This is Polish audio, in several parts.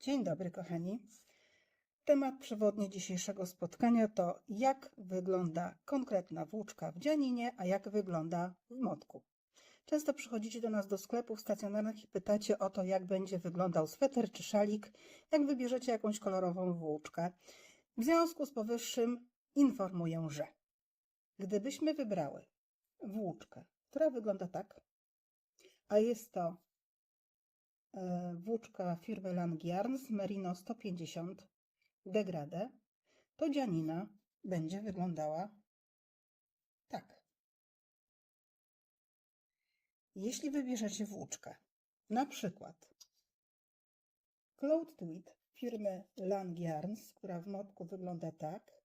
Dzień dobry, kochani. Temat przewodni dzisiejszego spotkania to jak wygląda konkretna włóczka w dzianinie, a jak wygląda w motku. Często przychodzicie do nas do sklepów stacjonarnych i pytacie o to, jak będzie wyglądał sweter czy szalik, jak wybierzecie jakąś kolorową włóczkę. W związku z powyższym informuję, że gdybyśmy wybrały włóczkę, która wygląda tak, a jest to włóczka firmy Langiarns Merino 150 Degrade, to dzianina będzie wyglądała tak. Jeśli wybierzecie włóczkę, na przykład Cloud Tweed firmy Langiarns, która w motku wygląda tak,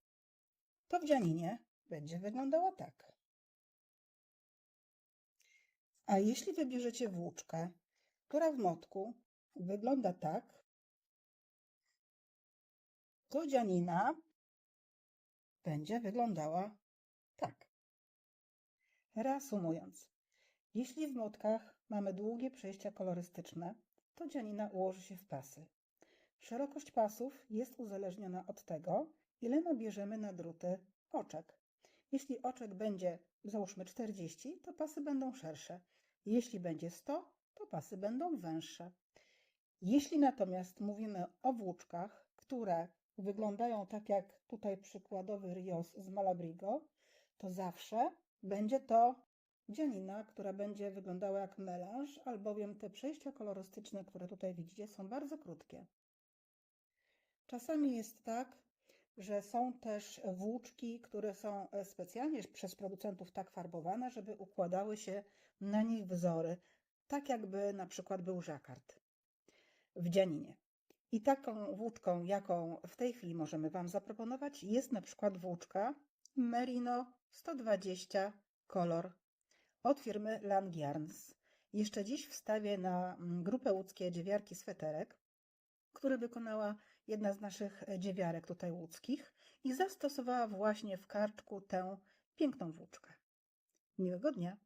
to w dzianinie będzie wyglądała tak. A jeśli wybierzecie włóczkę, która w motku wygląda tak, to dzianina będzie wyglądała tak. Reasumując, jeśli w motkach mamy długie przejścia kolorystyczne, to dzianina ułoży się w pasy. Szerokość pasów jest uzależniona od tego, ile nabierzemy na druty oczek. Jeśli oczek będzie, załóżmy 40, to pasy będą szersze. Jeśli będzie 100, będą węższe. Jeśli natomiast mówimy o włóczkach, które wyglądają tak jak tutaj przykładowy Rios z Malabrigo, to zawsze będzie to dzianina, która będzie wyglądała jak melanż, albowiem te przejścia kolorystyczne, które tutaj widzicie, są bardzo krótkie. Czasami jest tak, że są też włóczki, które są e, specjalnie przez producentów tak farbowane, żeby układały się na nich wzory, tak jakby na przykład był żakard w dzianinie. I taką włóczką, jaką w tej chwili możemy Wam zaproponować, jest na przykład włóczka Merino 120 kolor od firmy Langiarns. Jeszcze dziś wstawię na mm, grupę łódzkie dziewiarki sweterek, który wykonała jedna z naszych dziewiarek tutaj łódzkich i zastosowała właśnie w karczku tę piękną włóczkę. Miłego dnia!